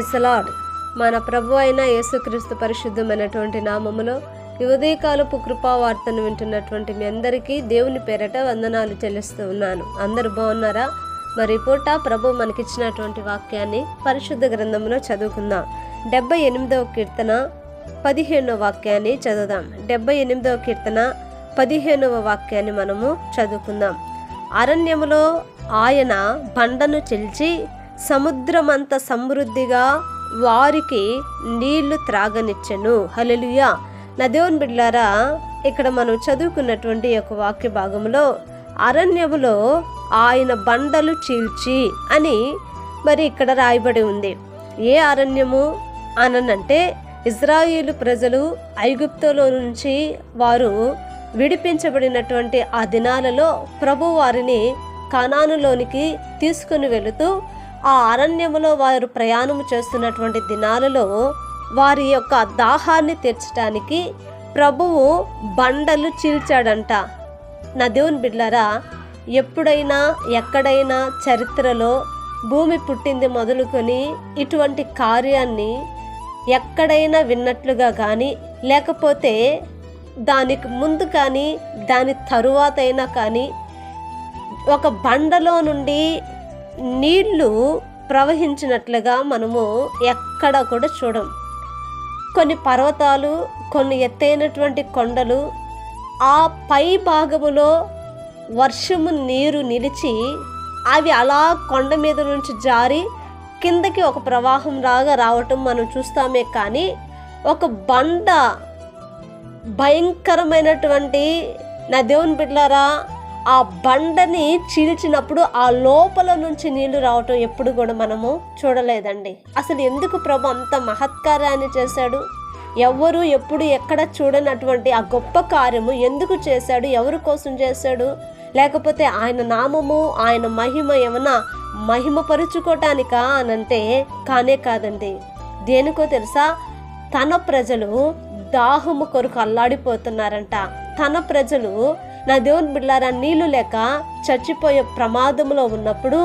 Praise lord మన ప్రభు అయిన యేసుక్రీస్తు పరిశుద్ధమైనటువంటి నామములో ఈ ఉదయకాలపు కృపావార్తను వింటున్నటువంటి మీ అందరికీ దేవుని పేరట వందనాలు చెల్లిస్తూ ఉన్నాను. అందరూ బాగున్నారా? మరి పూట ప్రభు మనకిచ్చినటువంటి వాక్యాన్ని పరిశుద్ధ గ్రంథంలో చదువుకుందాం. డెబ్బై ఎనిమిదవ కీర్తన పదిహేనవ వాక్యాన్ని చదువుదాం. డెబ్బై ఎనిమిదవ కీర్తన పదిహేనవ వాక్యాన్ని మనము చదువుకుందాం. అరణ్యములో ఆయన బండను చెల్చి సముద్రమంత సమృద్ధిగా వారికి నీళ్ళు త్రాగనిచ్చెను. హలలుయా నా దేవుని బిడ్లారా ఇక్కడ మనం చదువుకున్నటువంటి యొక్క వాక్య భాగంలో అరణ్యములో ఆయన బండలు చీల్చి అని మరి ఇక్కడ రాయబడి ఉంది. ఏ అరణ్యము అననంటే ఇజ్రాయేలు ప్రజలు ఐగుప్తులో నుంచి వారు విడిపించబడినటువంటి ఆ దినాలలో ప్రభు వారిని కణానులోనికి తీసుకుని వెళుతూ ఆ అరణ్యములో వారు ప్రయాణము చేస్తున్నటువంటి దినాలలో వారి యొక్క దాహాన్ని తీర్చడానికి ప్రభువు బండలు చీల్చాడంట. నా దేవుని బిడ్లారా ఎప్పుడైనా ఎక్కడైనా చరిత్రలో భూమి పుట్టింది మొదలుకొని ఇటువంటి కార్యాన్ని ఎక్కడైనా విన్నట్లుగా కానీ లేకపోతే దానికి ముందు కానీ దాని తరువాతైనా కానీ ఒక బండలో నుండి నీళ్ళు ప్రవహించినట్లుగా మనము ఎక్కడ కూడా చూడం. కొన్ని పర్వతాలు కొన్ని ఎత్తైనటువంటి కొండలు ఆ పై భాగములో వర్షము నీరు నిలిచి అవి అలా కొండ మీద నుంచి జారి కిందకి ఒక ప్రవాహం లాగా రావటం మనం చూస్తామే కానీ ఒక బండ భయంకరమైనటువంటి నా దేవుని బిడ్డలారా ఆ బండని చీల్చినప్పుడు ఆ లోపల నుంచి నీళ్ళు రావటం ఎప్పుడు కూడా మనము చూడలేదండి. అసలు ఎందుకు ప్రభు అంత మహత్కార్యాన్ని చేశాడు? ఎవరు ఎప్పుడు ఎక్కడ చూడనటువంటి ఆ గొప్ప కార్యము ఎందుకు చేశాడు? ఎవరి కోసం చేశాడు? లేకపోతే ఆయన నామము ఆయన మహిమ ఏమన్నా మహిమపరుచుకోవటానికా అనంటే కానే కాదండి. దేనికో తెలుసా? తన ప్రజలు దాహము కొరకు అల్లాడిపోతున్నారంట. తన ప్రజలు నా దేవుని బిడ్డారా నీళ్ళు లేక చచ్చిపోయే ప్రమాదంలో ఉన్నప్పుడు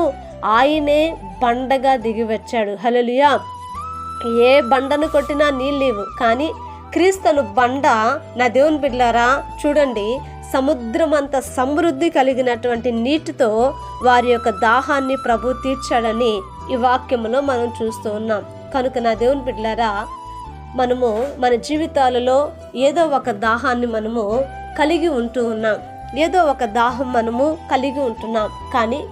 ఆయనే బండగా దిగి వచ్చాడు హలలుయా ఏ బండను కొట్టినా నీళ్ళు లేవు. కానీ క్రీస్తను బండ నా దేవుని బిడ్డారా చూడండి సముద్రం అంత సమృద్ధి కలిగినటువంటి నీటితో వారి యొక్క దాహాన్ని ప్రభు తీర్చాడని ఈ వాక్యములో మనం చూస్తూ ఉన్నాం. కనుక నా దేవుని బిడ్డారా మనము మన జీవితాలలో ఏదో ఒక దాహాన్ని మనము కలిగి ఉంటూ ఉన్నాం. ఏదో ఒక దాహం మనము కలిగి ఉంటున్నాం. కానీ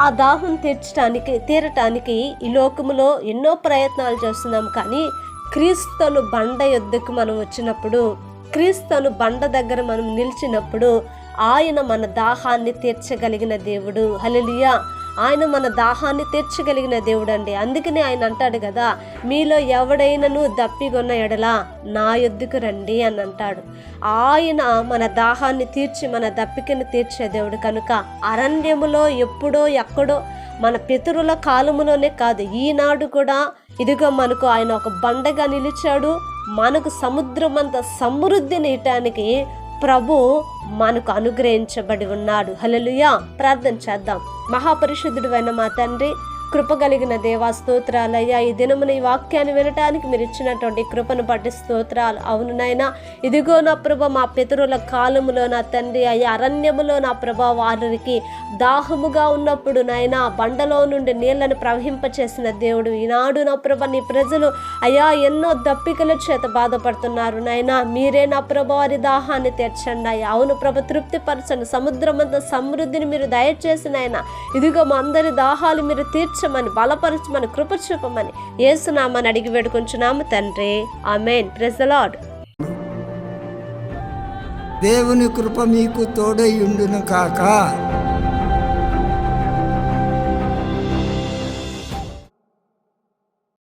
ఆ దాహం తీర్చడానికి తీరటానికి ఈ లోకములో ఎన్నో ప్రయత్నాలు చేస్తున్నాం. కానీ క్రీస్తును బండ యొద్దకు మనం వచ్చినప్పుడు క్రీస్తును బండ దగ్గర మనం నిలిచినప్పుడు ఆయన మన దాహాన్ని తీర్చగలిగిన దేవుడు. హలలియా ఆయన మన దాహాన్ని తీర్చగలిగిన దేవుడు అండి అందుకనే ఆయన అంటాడు కదా మీలో ఎవడైనను దప్పిగొన్న ఎడలా నా యొద్దుకు రండి అని అంటాడు. ఆయన మన దాహాన్ని తీర్చి మన దప్పికను తీర్చే దేవుడు కనుక అరణ్యములో ఎప్పుడో ఎక్కడో మన పితరుల కాలములోనే కాదు ఈనాడు కూడా ఇదిగో మనకు ఆయన ఒక బండగా నిలిచాడు. మనకు సముద్రమంత సమృద్ధిని ఇవ్వటానికి ప్రభు మనకు అనుగ్రహించబడి ఉన్నాడు. హలలుయా ప్రార్థన చేద్దాం. మహాపరిశుద్ధుడు మా తండ్రి కృపగలిగిన దేవా స్తోత్రాలయ్యా. ఈ దినమున ఈ వాక్యాన్ని వినటానికి మీరు ఇచ్చినటువంటి కృపను బట్టి స్తోత్రాలు. అవును నాయనా ఇదిగో నా ప్రభ మా పితరుల కాలములో నా తండ్రి అయ్యా అరణ్యములో నా ప్రభ వారికి దాహముగా ఉన్నప్పుడు నైనా బండలో నుండి నీళ్ళను ప్రవహింపచేసిన దేవుడు. ఈనాడు నా ప్రభ నీ ప్రజలు అయ్యా ఎన్నో దప్పికల చేత బాధపడుతున్నారు నైనా మీరే నా ప్రభ వారి దాహాన్ని తీర్చండి అయ్యా. అవును ప్రభ తృప్తిపరచండి. సముద్రమంత సమృద్ధిని మీరు దయచేసిన ఆయన ఇదిగో మా అందరి దాహాలు మీరు తీర్చమని బలపరచమని కృప చూపమని ఏసునామని అడిగి వేడుకుంటున్నాము తండ్రి. ఆమెన్. ప్రెజలాడ్ దేవుని కృప మీకు తోడై ఉండును కాక.